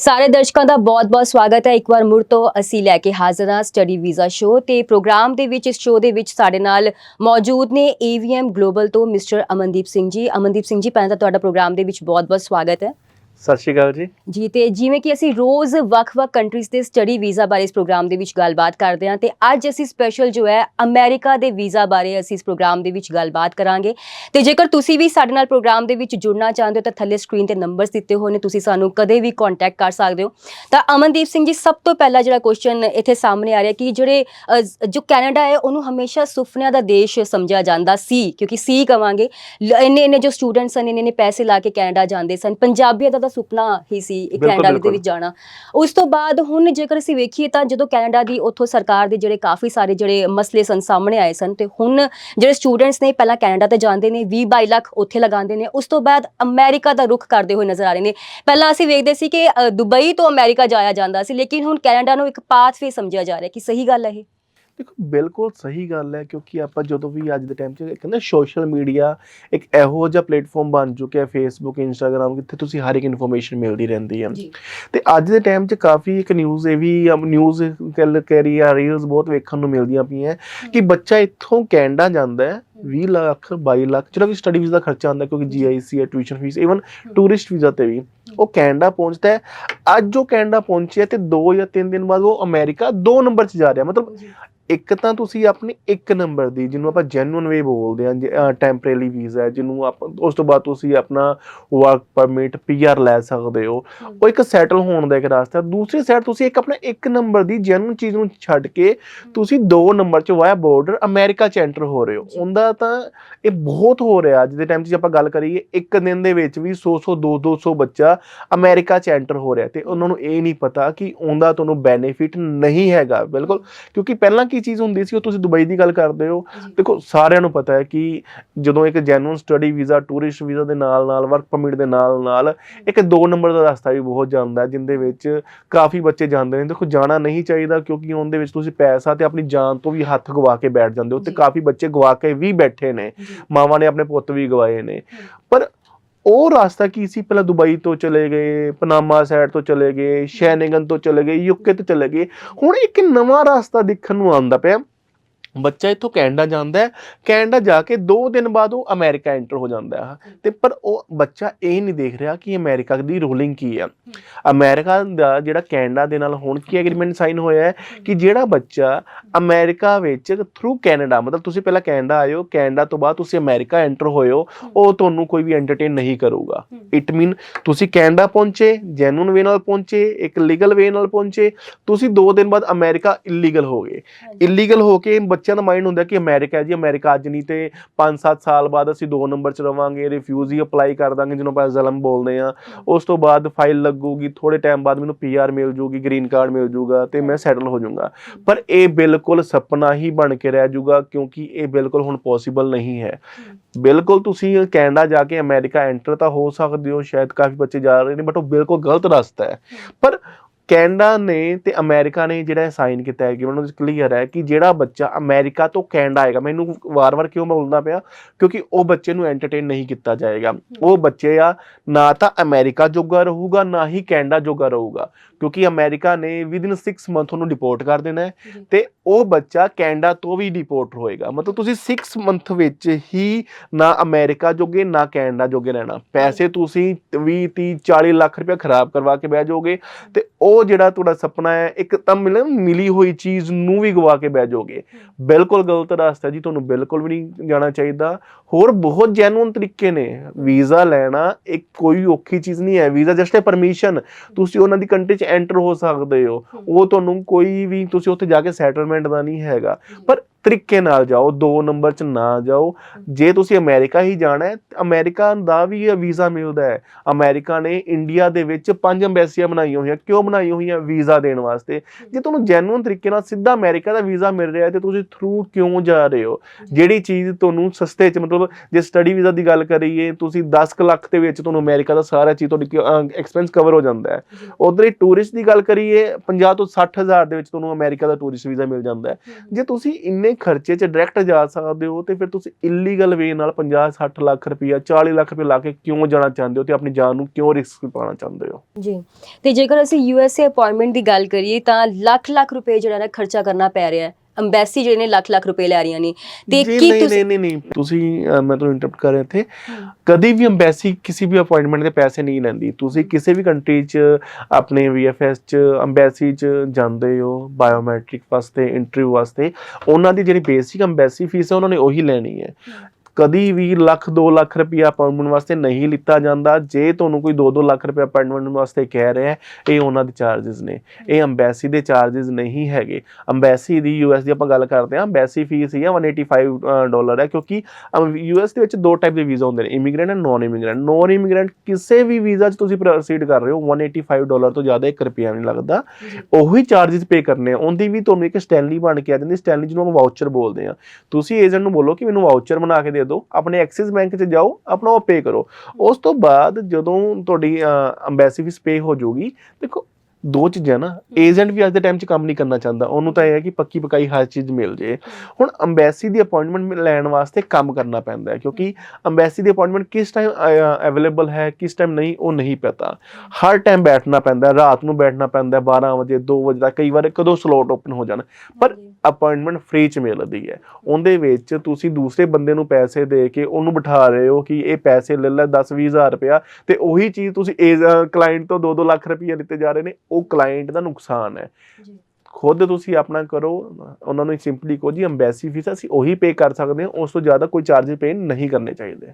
ਸਾਰੇ ਦਰਸ਼ਕਾਂ ਦਾ ਬਹੁਤ-ਬਹੁਤ ਸਵਾਗਤ ਹੈ। ਇੱਕ ਵਾਰ ਮੁੜ ਤੋਂ ਅਸੀਂ ਲੈ ਕੇ ਹਾਜ਼ਰ ਹਾਂ ਸਟੱਡੀ ਵੀਜ਼ਾ ਸ਼ੋਅ ਤੇ ਪ੍ਰੋਗਰਾਮ ਦੇ ਵਿੱਚ ਇਸ ਸ਼ੋਅ ਦੇ ਵਿੱਚ ਸਾਡੇ ਨਾਲ ਮੌਜੂਦ ਨੇ AVM ਗਲੋਬਲ ਤੋਂ ਮਿਸਟਰ ਅਮਨਦੀਪ ਸਿੰਘ ਜੀ। ਅਮਨਦੀਪ ਸਿੰਘ ਜੀ, ਪਹਿਲਾਂ ਤਾਂ ਤੁਹਾਡਾ ਪ੍ਰੋਗਰਾਮ ਦੇ ਵਿੱਚ ਬਹੁਤ-ਬਹੁਤ ਸਵਾਗਤ ਹੈ। ਸਤਿ ਸ਼੍ਰੀ ਅਕਾਲ ਜੀ। ਜੀ, ਤੇ ਜਿਵੇਂ ਕਿ ਅਸੀਂ ਰੋਜ਼ ਵੱਖ-ਵੱਖ ਕੰਟਰੀਜ਼ ਦੇ ਸਟੱਡੀ ਵੀਜ਼ਾ ਬਾਰੇ ਇਸ ਪ੍ਰੋਗਰਾਮ ਦੇ ਵਿੱਚ ਗੱਲਬਾਤ ਕਰਦੇ ਹਾਂ, ਤੇ ਅੱਜ ਅਸੀਂ ਸਪੈਸ਼ਲ ਜੋ ਹੈ ਅਮਰੀਕਾ ਦੇ ਵੀਜ਼ਾ ਬਾਰੇ ਅਸੀਂ ਇਸ ਪ੍ਰੋਗਰਾਮ ਦੇ ਵਿੱਚ ਗੱਲਬਾਤ ਕਰਾਂਗੇ। ਤੇ ਜੇਕਰ ਤੁਸੀਂ ਵੀ ਸਾਡੇ ਨਾਲ ਪ੍ਰੋਗਰਾਮ ਦੇ ਵਿੱਚ ਜੁੜਨਾ ਚਾਹੁੰਦੇ ਹੋ, ਤਾਂ ਥੱਲੇ ਸਕਰੀਨ ਤੇ ਨੰਬਰਸ ਦਿੱਤੇ ਹੋਏ ਨੇ, ਤੁਸੀਂ ਸਾਨੂੰ ਕਦੇ ਵੀ ਕੰਟੈਕਟ ਕਰ ਸਕਦੇ ਹੋ। ਤਾਂ ਅਮਨਦੀਪ ਸਿੰਘ ਜੀ, ਸਭ ਤੋਂ ਪਹਿਲਾ ਜਿਹੜਾ ਕੁਐਸਚਨ ਇੱਥੇ ਸਾਹਮਣੇ ਆ ਰਿਹਾ ਕਿ ਜਿਹੜੇ ਜੋ ਕੈਨੇਡਾ ਹੈ, ਉਹਨੂੰ ਹਮੇਸ਼ਾ ਸੁਪਨਿਆਂ ਦਾ ਦੇਸ਼ ਸਮਝਿਆ ਜਾਂਦਾ ਸੀ, ਕਿਉਂਕਿ ਸੀ ਕਵਾਂਗੇ। ਲ- ਇੰਨੇ ਇੰਨੇ ਜੋ ਸਟੂਡੈਂਟਸ ਸਨ ਇੰਨੇ ਇੰਨੇ ਪੈਸੇ ਲਾ ਕੇ ਕੈਨੇਡਾ ਜਾਂਦੇ ਸਨ, ਪੰਜਾਬੀਆਂ ਦਾ ਤਾਂ ਸੁਪਨਾ ਹੀ ਸੀ ਇਹ ਕੈਨੇਡਾ ਦੇ। ਵਿੱਚ ਜਾਣਾ। ਉਸ ਤੋਂ ਬਾਅਦ ਹੁਣ ਜੇਕਰ ਅਸੀਂ ਵੇਖੀਏ ਤਾਂ ਜਦੋਂ ਕੈਨੇਡਾ ਦੀ ਉੱਥੋਂ ਸਰਕਾਰ ਦੇ ਜਿਹੜੇ ਕਾਫੀ ਸਾਰੇ ਜਿਹੜੇ ਮਸਲੇ ਸਨ ਸਾਹਮਣੇ ਆਏ ਸਨ ਤੇ ਹੁਣ ਜਿਹੜੇ ਸਟੂਡੈਂਟਸ ਨੇ ਪਹਿਲਾਂ ਕੈਨੇਡਾ ਤੇ ਜਾਂਦੇ ਨੇ 20 22 ਲੱਖ ਉੱਥੇ ਲਗਾਉਂਦੇ ਨੇ ਉਸ ਤੋਂ ਬਾਅਦ ਅਮਰੀਕਾ ਦਾ ਰੁਖ ਕਰਦੇ ਹੋਏ ਨਜ਼ਰ ਆ ਰਹੇ ਨੇ। ਪਹਿਲਾਂ ਅਸੀਂ ਵੇਖਦੇ ਸੀ ਕਿ ਦੁਬਈ ਤੋਂ ਅਮਰੀਕਾ ਜਾਇਆ ਜਾਂਦਾ ਸੀ ਲੇਕਿਨ ਹੁਣ ਕੈਨੇਡਾ ਨੂੰ ਇੱਕ ਪਾਥਵੇ ਸਮਝਿਆ ਜਾ ਰਿਹਾ ਕਿ ਸਹੀ ਗੱਲ ਹੈ ਇਹ। ਦੇਖੋ ਬਿਲਕੁਲ ਸਹੀ ਗੱਲ ਹੈ ਕਿਉਂਕਿ ਆਪਾਂ ਜਦੋਂ ਵੀ ਅੱਜ ਦੇ ਟਾਈਮ 'ਚ ਕਹਿੰਦੇ ਸੋਸ਼ਲ ਮੀਡੀਆ ਇੱਕ ਇਹੋ ਜਿਹਾ ਪਲੇਟਫਾਰਮ ਬਣ ਚੁੱਕਿਆ ਫੇਸਬੁੱਕ ਇੰਸਟਾਗ੍ਰam ਜਿੱਥੇ ਤੁਸੀਂ ਹਰ ਇੱਕ ਇਨਫੋਰਮੇਸ਼ਨ ਮਿਲਦੀ ਰਹਿੰਦੀ ਹੈ। ਤੇ ਅੱਜ ਦੇ ਟਾਈਮ 'ਚ ਕਾਫੀ ਇੱਕ ਨਿਊਜ਼ ਇਹ ਵੀ ਨਿਊਜ਼ ਗੱਲ ਕਰੀ ਆ ਰੀਲਸ ਬਹੁਤ ਵੇਖਣ ਨੂੰ ਮਿਲਦੀਆਂ ਪਈਆਂ ਕਿ ਬੱਚਾ ਇੱਥੋਂ ਕੈਨੇਡਾ ਜਾਂਦਾ ਹੈ 20 ਲੱਖ 22 ਲੱਖ ਜਿਹੜਾ ਵੀ ਸਟੱਡੀ ਵੀਜ਼ਾ ਦਾ ਖਰਚਾ ਆਉਂਦਾ ਕਿਉਂਕਿ ਜੀਆਈਸੀ ਹੈ tuition fee even tourist visa ਤੇ ਵੀ। ਉਹ ਕੈਨੇਡਾ ਪਹੁੰਚਦਾ ਹੈ। ਅੱਜ ਉਹ ਕੈਨੇਡਾ ਪਹੁੰਚਿਆ ਤੇ 2 ਜਾਂ 3 ਦਿਨ ਬਾਅਦ ਉਹ ਅਮਰੀਕਾ 2 ਨੰਬਰ 'ਚ ਜਾ ਰਿਹਾ। ਮਤਲਬ ਇੱਕ ਤਾਂ ਤੁਸੀਂ ਆਪਣੀ ਇੱਕ ਨੰਬਰ ਦੀ ਜਿਹਨੂੰ ਆਪਾਂ ਜੈਨੂਇਨ ਵੇ ਬੋਲਦੇ ਹਾਂ ਟੈਂਪਰੇਰੀ ਵੀਜ਼ਾ ਹੈ ਜਿਹਨੂੰ ਆਪਾਂ ਉਸ ਤੋਂ ਬਾਅਦ ਤੁਸੀਂ ਆਪਣਾ ਵਰਕ ਪਰਮਿਟ ਪੀਆਰ ਲੈ ਸਕਦੇ ਹੋ। ਉਹ ਇੱਕ ਸੈਟਲ ਹੋਣ ਦਾ ਇੱਕ ਰਾਸਤਾ। ਦੂਸਰੀ ਸਾਈਡ ਤੁਸੀਂ ਇੱਕ ਆਪਣਾ ਇੱਕ ਨੰਬਰ ਦੀ ਜੈਨੂਇਨ ਚੀਜ਼ ਨੂੰ ਛੱਡ ਕੇ ਤੁਸੀਂ ਦੋ ਨੰਬਰ 'ਚ ਵਾਇਆ ਬਾਰਡਰ ਅਮਰੀਕਾ 'ਚ ਐਂਟਰ ਹੋ ਰਹੇ ਹੋ। ਜੀ। ਉਹਦਾ ਤਾਂ ਇਹ ਬਹੁਤ ਹੋ ਰਿਹਾ ਅੱਜ ਦੇ ਟਾਈਮ 'ਚ ਆਪਾਂ ਗੱਲ ਕਰੀਏ ਇੱਕ ਦਿਨ ਦੇ ਵਿੱਚ ਵੀ 100 100 200 200 ਬੱਚਾ ਅਮਰੀਕਾ 'ਚ ਐਂਟਰ ਹੋ ਰਿਹਾ ਤੇ ਉਹਨਾਂ ਨੂੰ ਇਹ ਨਹੀਂ ਪਤਾ ਕਿ ਉਹਦਾ ਤੁਹਾਨੂੰ ਬੈਨੀਫਿਟ ਨਹੀਂ ਹੈਗਾ ਬਿਲਕੁਲ। ਕਿਉਂਕਿ ਪਹਿਲਾਂ ਕੀ ਚੀਜ਼ ਹੁੰਦੀ ਸੀ ਉਹ ਤੁਸੀਂ ਦੁਬਈ ਦੀ ਗੱਲ ਕਰਦੇ ਹੋ। ਦੇਖੋ ਸਾਰਿਆਂ ਨੂੰ ਪਤਾ ਹੈ ਕਿ ਜਦੋਂ ਇੱਕ genuine study visa tourist visa ਦੇ ਨਾਲ ਨਾਲ ਵਰਕ ਪਰਮਿਟ ਦੇ ਨਾਲ ਨਾਲ ਇੱਕ ਦੋ ਨੰਬਰ ਦਾ ਰਸਤਾ ਵੀ ਬਹੁਤ ਜਾਂਦਾ ਜਿੰਦੇ ਵਿੱਚ ਕਾਫੀ ਬੱਚੇ ਜਾਂਦੇ ਨੇ। ਦੇਖੋ ਜਾਣਾ ਨਹੀਂ ਚਾਹੀਦਾ ਕਿਉਂਕਿ ਉਹਦੇ ਵਿੱਚ ਤੁਸੀਂ ਪੈਸਾ ਤੇ ਆਪਣੀ ਜਾਨ ਤੋਂ ਵੀ ਹੱਥ ਗਵਾ ਕੇ ਬੈਠ ਜਾਂਦੇ ਹੋ ਤੇ। ਕਾਫੀ ਬੱਚੇ ਗਵਾ ਕੇ ਵੀ ਬੈਠੇ ਨੇ ਮਾਵਾਂ ਨੇ ਆਪਣੇ ਪੁੱਤ ਵੀ ਗਵਾਏ ਨੇ। ਪਰ ਉਹ ਰਸਤਾ ਕੀ ਸੀ? ਪਹਿਲਾਂ ਦੁਬਈ ਤੋਂ ਚਲੇ ਗਏ ਪਨਾਮਾ ਸਾਈਡ ਤੋਂ ਚਲੇ ਗਏ ਸ਼ੈਨਗਨ ਤੋਂ ਚਲੇ ਗਏ ਯੂਕੇ ਤੋਂ ਚਲੇ ਗਏ। ਹੁਣ ਇੱਕ ਨਵਾਂ ਰਸਤਾ ਦੇਖਣ ਨੂੰ ਆਉਂਦਾ ਪਿਆ। ਬੱਚਾ ਇੱਥੋਂ ਕੈਨੇਡਾ ਜਾਂਦਾ ਹੈ ਕੈਨੇਡਾ ਜਾ ਕੇ 2 ਦਿਨ ਬਾਅਦ ਉਹ ਅਮਰੀਕਾ ਐਂਟਰ ਹੋ ਜਾਂਦਾ ਹੈ। ਤੇ ਪਰ ਉਹ ਬੱਚਾ ਇਹ ਨਹੀਂ ਦੇਖ ਰਿਹਾ ਕਿ ਅਮਰੀਕਾ ਦੀ ਰੂਲਿੰਗ ਕੀ ਹੈ ਅਮਰੀਕਾ ਦਾ ਜਿਹੜਾ ਕੈਨੇਡਾ ਦੇ ਨਾਲ ਹੁਣ ਕੀ ਐਗਰੀਮੈਂਟ ਸਾਈਨ ਹੋਇਆ ਹੈ ਕਿ ਜਿਹੜਾ ਬੱਚਾ ਅਮਰੀਕਾ ਵਿੱਚ ਥਰੂ ਕੈਨੇਡਾ ਮਤਲਬ ਤੁਸੀਂ ਪਹਿਲਾਂ ਕੈਨੇਡਾ ਹੋ ਕੈਨੇਡਾ ਤੋਂ ਬਾਅਦ ਤੁਸੀਂ ਅਮਰੀਕਾ ਐਂਟਰ ਹੋਏ ਹੋ ਉਹ ਤੁਹਾਨੂੰ ਕੋਈ ਵੀ ਐਂਟਰਟੇਨ ਨਹੀਂ ਕਰੂਗਾ। ਇਟ ਮੀਨ ਤੁਸੀਂ ਕੈਨੇਡਾ ਪਹੁੰਚੇ ਜੈਨੂਨ ਵੇ ਨਾਲ ਪਹੁੰਚੇ ਇੱਕ ਲੀਗਲ ਵੇ ਨਾਲ ਪਹੁੰਚੇ ਤੁਸੀਂ 2 ਦਿਨ ਬਾਅਦ ਅਮਰੀਕਾ ਇਲੀਗਲ ਹੋ ਗਏ। ਇਲੀਗਲ ਹੋ ਕੇ ਬੱਚਿਆਂ ਦਾ ਮਾਈਂਡ ਹੁੰਦਾ ਕਿ ਅਮਰੀਕਾ ਜੀ ਅਮਰੀਕਾ ਅੱਜ ਨਹੀਂ ਤੇ 5-7 ਸਾਲ ਬਾਅਦ ਅਸੀਂ 2 ਨੰਬਰ 'ਚ ਰਵਾਂਗੇ ਰਿਫਿਊਜੀ ਅਪਲਾਈ ਕਰ ਦਾਂਗੇ ਜਿਹਨੂੰ ਆਪਾਂ ਜ਼ਲਮ ਬੋਲਦੇ ਆ ਉਸ ਤੋਂ ਬਾਅਦ ਫਾਈਲ ਲੱਗੂਗੀ ਥੋੜੇ ਟਾਈਮ ਬਾਅਦ ਮੈਨੂੰ ਪੀਆਰ ਮਿਲ ਜੂਗੀ ਗ੍ਰੀਨ ਕਾਰਡ ਮਿਲ ਜੂਗਾ ਤੇ ਮੈਂ ਸੈਟਲ ਹੋ ਜਾਊਂਗਾ। ਪਰ ਇਹ ਬਿਲਕੁਲ ਸੁਪਨਾ ਹੀ ਬਣ ਕੇ ਰਹਿ ਜੂਗਾ ਕਿਉਂਕਿ ਇਹ ਬਿਲਕੁਲ ਹੁਣ ਪੋਸੀਬਲ ਨਹੀਂ ਹੈ। ਬਿਲਕੁਲ ਤੁਸੀਂ ਕੈਨੇਡਾ ਜਾ ਕੇ ਅਮਰੀਕਾ ਐਂਟਰ ਤਾਂ ਹੋ ਸਕਦੇ ਹੋ ਸ਼ਾਇਦ ਕਾਫੀ ਬੱਚੇ ਜਾ ਰਹੇ ਨੇ ਬਟ ਉਹ ਬਿਲਕੁਲ ਗਲਤ ਰਸਤਾ ਹੈ। ਪਰ ਕੈਨੇਡਾ ਨੇ ਤੇ ਅਮਰੀਕਾ ਨੇ ਜਿਹੜਾ ਸਾਈਨ ਕੀਤਾ ਹੈ ਕਿ ਉਹਨਾਂ ਨੂੰ ਕਲੀਅਰ ਹੈ ਕਿ ਜਿਹੜਾ ਬੱਚਾ ਅਮਰੀਕਾ ਤੋਂ ਕੈਨੇਡਾ ਆਏਗਾ ਮੈਨੂੰ ਵਾਰ-ਵਾਰ ਕਿਉਂ ਬੋਲਦਾ ਪਿਆ? ਕਿਉਂਕਿ ਉਹ ਬੱਚੇ ਨੂੰ ਐਂਟਰਟੇਨ ਨਹੀਂ ਕੀਤਾ ਜਾਏਗਾ। ਉਹ ਬੱਚੇ ਆ ਨਾ ਤਾਂ ਅਮਰੀਕਾ ਜੋਗਾ ਰਹੂਗਾ ਨਾ ਹੀ ਕੈਨੇਡਾ ਜੋਗਾ ਰਹੂਗਾ। ਕਿਉਂਕਿ ਅਮਰੀਕਾ ਨੇ ਵਿਦਿਨ 6 ਮੰਥ ਉਹਨੂੰ ਡਿਪੋਰਟ ਕਰ ਦੇਣਾ ਹੈ। ਤੇ ਉਹ ਬੱਚਾ ਕੈਨੇਡਾ ਤੋਂ ਵੀ ਡਿਪੋਰਟ ਹੋਏਗਾ। ਮਤਲਬ ਤੁਸੀਂ 6 ਮੰਥ ਵਿੱਚ ਹੀ ਨਾ ਅਮਰੀਕਾ ਜੋਗੇ ਨਾ ਕੈਨੇਡਾ ਜੋਗੇ ਰਹਿਣਾ। ਪੈਸੇ ਤੁਸੀਂ 20 30 40 ਲੱਖ ਰੁਪਏ ਖਰਾਬ ਕਰਵਾ ਕੇ ਬਹਿ ਜਾਓਗੇ ਤੇ ਉਹ ਜਿਹੜਾ ਤੁਹਾਡਾ ਸੁਪਨਾ ਹੈ, ਇੱਕ ਤਾਂ ਮਿਲ ਮਿਲੀ ਹੋਈ ਚੀਜ਼ ਨੂੰ ਵੀ ਗਵਾ ਕੇ ਬਹਿ ਜਾਓਗੇ। ਬਿਲਕੁਲ ਗਲਤ ਰਸਤਾ ਜੀ, ਤੁਹਾਨੂੰ ਬਿਲਕੁਲ ਵੀ ਨਹੀਂ ਜਾਣਾ ਚਾਹੀਦਾ। ਹੋਰ ਬਹੁਤ ਜੈਨੂਇਨ ਤਰੀਕੇ ਨੇ। ਵੀਜ਼ਾ ਲੈਣਾ ਇੱਕ ਕੋਈ ਔਖੀ ਚੀਜ਼ ਨਹੀਂ ਹੈ। ਵੀਜ਼ਾ ਜਸਟ ਹੈ ਪਰਮਿਸ਼ਨ ਤੁਸੀਂ ਉਹਨਾਂ ਦੀ ਕੰਟਰੀ 'ਚ ਐਂਟਰ ਹੋ ਸਕਦੇ ਹੋ। ਉਹ ਤੁਹਾਨੂੰ ਕੋਈ ਵੀ, ਤੁਸੀਂ ਉੱਥੇ ਜਾ ਕੇ ਸੈਟਲਮੈਂਟ ਦਾ ਨਹੀਂ ਹੈਗਾ। ਪਰ ਤਰੀਕੇ ਨਾਲ ਜਾਓ ਦੋ ਨੰਬਰ 'ਚ ਨਾ ਜਾਓ। ਜੇ ਤੁਸੀਂ ਅਮਰੀਕਾ ਹੀ ਜਾਣਾ ਹੈ ਅਮਰੀਕਾ ਦਾ ਵੀ ਵੀਜ਼ਾ ਮਿਲਦਾ ਹੈ। ਅਮਰੀਕਾ ਨੇ ਇੰਡੀਆ ਦੇ ਵਿੱਚ ਪੰਜ ਐਮਬੈਸੀਆਂ ਬਣਾਈਆਂ ਹੋਈਆਂ। ਕਿਉਂ ਬਣਾਈਆਂ ਹੋਈਆਂ? ਵੀਜ਼ਾ ਦੇਣ ਵਾਸਤੇ। ਜੇ ਤੁਹਾਨੂੰ ਜੈਨੂਇਨ ਤਰੀਕੇ ਨਾਲ ਸਿੱਧਾ ਅਮਰੀਕਾ ਦਾ ਵੀਜ਼ਾ ਮਿਲ ਰਿਹਾ ਹੈ ਤੇ ਤੁਸੀਂ ਥਰੂ ਕਿਉਂ ਜਾ ਰਹੇ ਹੋ? ਜਿਹੜੀ ਚੀਜ਼ ਤੁਹਾਨੂੰ ਸਸਤੇ 'ਚ ਮਤਲਬ ਜੇ ਸਟੱਡੀ ਵੀਜ਼ਾ ਦੀ ਗੱਲ ਕਰੀਏ ਤੁਸੀਂ 10 ਕੁ ਲੱਖ ਦੇ ਵਿੱਚ ਤੁਹਾਨੂੰ ਅਮਰੀਕਾ ਦਾ ਸਾਰਾ ਚੀਜ਼ ਤੁਹਾਡੀ ਐਕਸਪੈਂਸ ਕਵਰ ਹੋ ਜਾਂਦਾ ਹੈ। ਉਧਰ ਹੀ ਟੂਰਿਸਟ ਦੀ ਗੱਲ ਕਰੀਏ 50 ਤੋਂ 60 ਹਜ਼ਾਰ ਦੇ ਵਿੱਚ ਤੁਹਾਨੂੰ ਅਮਰੀਕਾ ਦਾ ਟੂਰਿਸਟ ਵੀਜ਼ਾ ਮਿਲ ਜਾਂਦਾ ਹੈ। ਜੇ ਤੁਸੀਂ ਇੰਨੇ ਇੰਨੇ ਖਰਚੇ 'ਚ ਡਾਇਰੈਕਟ ਜਾ ਸਕਦੇ ਹੋ ਤੇ ਫਿਰ ਤੁਸੀਂ ਇਲੀਗਲ ਵੇ ਨਾਲ 50 60 ਲੱਖ ਰੁਪਇਆ 40 ਲੱਖ ਰੁਪਏ ਲਾ ਕੇ ਕਿਉਂ ਜਾਣਾ ਚਾਹੁੰਦੇ ਹੋ ਤੇ ਆਪਣੀ ਜਾਨ ਨੂੰ ਕਿਉਂ ਰਿਸਕ ਪਾਉਣਾ ਚਾਹੁੰਦੇ ਹੋ? ਜੀ, ਤੇ ਜੇਕਰ ਅਸੀਂ ਯੂਐਸਏ ਅਪਾਇੰਟਮੈਂਟ ਦੀ ਗੱਲ ਕਰੀਏ ਤਾਂ ਲੱਖ ਲੱਖ ਰੁਪਏ ਜਿਹੜਾ ਨਾ ਖਰਚਾ ਕਰਨਾ ਪੈ ਰਿਹਾ ਹੈ। ਅੰਬੈਸੀ ਜਿਹੜੇ ਨੇ ਲੱਖ ਲੱਖ ਰੁਪਏ ਲੈ ਰਹੀਆਂ ਨੇ। ਤੇ ਜੀ, ਕੀ ਨਹੀਂ ਤੁਸੀਂ ਨਹੀਂ ਨਹੀਂ ਨਹੀਂ ਤੁਸੀਂ ਮੈਂ ਤੁਹਾਨੂੰ ਇੰਟਰਪਟ ਕਰ ਰਿਹਾ ਇੱਥੇ। ਕਦੀ ਵੀ ਅੰਬੈਸੀ ਕਿਸੇ ਵੀ ਅਪਾਇੰਟਮੈਂਟ ਦੇ ਪੈਸੇ ਨਹੀਂ ਲੈਂਦੀ। ਤੁਸੀਂ ਕਿਸੇ ਵੀ ਕੰਟਰੀ 'ਚ ਆਪਣੇ ਵੀਐਫਐਸ 'ਚ ਅੰਬੈਸੀ 'ਚ ਜਾਂਦੇ ਹੋ ਬਾਇਓਮੈਟ੍ਰਿਕ ਵਾਸਤੇ ਇੰਟਰਵਿਊ ਵਾਸਤੇ ਉਹਨਾਂ ਦੀ ਜਿਹੜੀ ਬੇਸਿਕ ਅੰਬੈਸੀ ਫੀਸ ਹੈ ਉਹਨਾਂ ਨੇ ਉਹੀ ਲੈਣੀ ਹੈ। ਕਦੀ ਵੀ ਲੱਖ 2 ਲੱਖ ਰੁਪਿਆ ਪਰਮਨ ਵਾਸਤੇ ਨਹੀਂ ਲਿੱਤਾ ਜਾਂਦਾ। ਜੇ ਤੁਹਾਨੂੰ ਕੋਈ 2-2 ਲੱਖ ਰੁਪਿਆ ਪਰਮਨ ਵਾਸਤੇ ਕਹਿ ਰਿਹਾ ਇਹ ਉਹਨਾਂ ਦੇ ਚਾਰजेस ਨੇ। ਇਹ ਅੰਬੈਸੀ ਦੇ ਚਾਰजेस ਨਹੀਂ ਹੈਗੇ। ਅੰਬੈਸੀ ਦੀ ਯੂਐਸ ਦੀ ਆਪਾਂ ਗੱਲ ਕਰਦੇ ਹਾਂ ਅੰਬੈਸੀ ਫੀਸ ਹੀ 185 ਡਾਲਰ ਹੈ ਕਿਉਂਕਿ ਯੂਐਸ ਦੇ ਵਿੱਚ ਦੋ ਟਾਈਪ ਦੇ ਵੀਜ਼ਾ ਹੁੰਦੇ ਨੇ immigrant and non immigrant non immigrant ਕਿਸੇ ਵੀ ਵੀਜ਼ਾ 'ਚ ਤੁਸੀਂ ਪ੍ਰੋਸੀਡ ਕਰ ਰਹੇ ਹੋ 185 ਡਾਲਰ ਤੋਂ ਜ਼ਿਆਦਾ 1 ਰੁਪਿਆ ਨਹੀਂ ਲੱਗਦਾ। ਉਹੀ ਚਾਰजेस ਪੇ ਕਰਨੇ ਆ। ਉਹਦੀ ਵੀ ਤੁਹਾਨੂੰ ਇੱਕ ਸਟੈਨਲੀ ਬਣ ਕੇ ਆ ਜਾਂਦੀ। ਸਟੈਨਲੀ ਜਿਹਨੂੰ ਆਪਾਂ ਵਾਊਚਰ ਬੋਲਦੇ ਆ ਤੁਸੀਂ ਏਜੰਟ ਨੂੰ ਬੋਲੋ ਕਿ ਮੈਨੂੰ ਵਾਊਚਰ ਬਣਾ ਕੇ ਦੇ ਦਿਓ ਆਪਣੇ ਐਕਸਿਸ ਬੈਂਕ 'ਚ ਜਾਓ ਆਪਣਾ ਉਹ ਪੇ ਕਰੋ। ਉਸ ਤੋਂ ਬਾਅਦ ਜਦੋਂ ਤੁਹਾਡੀ ਅੰਬੈਸੀ ਫੀਸ ਪੇ ਹੋ ਜਾਊਗੀ ਦੇਖੋ ਦੋ ਚੀਜ਼ਾਂ ਨਾ ਏਜੰਟ ਵੀ ਅੱਜ ਦੇ ਟਾਈਮ 'ਚ ਕੰਮ ਨਹੀਂ ਕਰਨਾ ਚਾਹੁੰਦਾ। ਉਹਨੂੰ ਤਾਂ ਇਹ ਹੈ ਕਿ ਪੱਕੀ ਪਕਾਈ ਹਰ ਚੀਜ਼ ਮਿਲ ਜੇ। ਹੁਣ ਅੰਬੈਸੀ ਦੀ ਅਪਾਇੰਟਮੈਂਟ ਲੈਣ ਵਾਸਤੇ ਕੰਮ ਕਰਨਾ ਪੈਂਦਾ ਹੈ ਕਿਉਂਕਿ ਅੰਬੈਸੀ ਦੀ ਅਪਾਇੰਟਮੈਂਟ ਕਿਸ ਟਾਈਮ ਅਵੇਲੇਬਲ ਹੈ ਕਿਸ ਟਾਈਮ ਨਹੀਂ ਉਹ ਨਹੀਂ ਪਤਾ। ਹਰ ਟਾਈਮ ਬੈਠਣਾ ਪੈਂਦਾ ਰਾਤ ਨੂੰ ਬੈਠਣਾ ਪੈਂਦਾ ਹੈ, 12 ਵਜੇ 2 ਵਜੇ ਤੱਕ ਕਈ ਵਾਰ ਕਦੋਂ ਸਲੋਟ ਓਪਨ ਹੋ ਜਾਣ। ਪਰ ਅਪਾਇੰਟਮੈਂਟ ਫ੍ਰੀ ਚ ਮਿਲਦੀ ਹੈ। ਉਹਦੇ ਵਿੱਚ ਤੁਸੀਂ ਦੂਸਰੇ ਬੰਦੇ ਨੂੰ ਪੈਸੇ ਦੇ ਕੇ ਉਹਨੂੰ ਬਿਠਾ ਰਹੇ ਹੋ ਕਿ ਇਹ ਪੈਸੇ ਲੈ ਲੈ 10 20000 ਰੁਪਇਆ। ਤੇ ਉਹੀ ਚੀਜ਼ ਤੁਸੀਂ ਕਲਾਇੰਟ ਤੋਂ 2-2 ਲੱਖ ਰੁਪਇਆ ਲਿੱਤੇ ਜਾ ਰਹੇ ਨੇ ਉਹ ਕਲਾਇੰਟ ਦਾ ਨੁਕਸਾਨ ਹੈ। ਖੁਦ ਤੁਸੀਂ ਆਪਣਾ ਕਰੋ ਉਹਨਾਂ ਨੂੰ ਸਿੰਪਲੀ ਕਹੋ ਜੀ ਅੰਬੈਸੀ ਫੀਸ ਅਸੀਂ ਉਹੀ ਪੇ ਕਰ ਸਕਦੇ ਹਾਂ ਉਸ ਤੋਂ ਜ਼ਿਆਦਾ ਕੋਈ ਚਾਰਜ ਪੇ ਨਹੀਂ ਕਰਨੇ ਚਾਹੀਦੇ।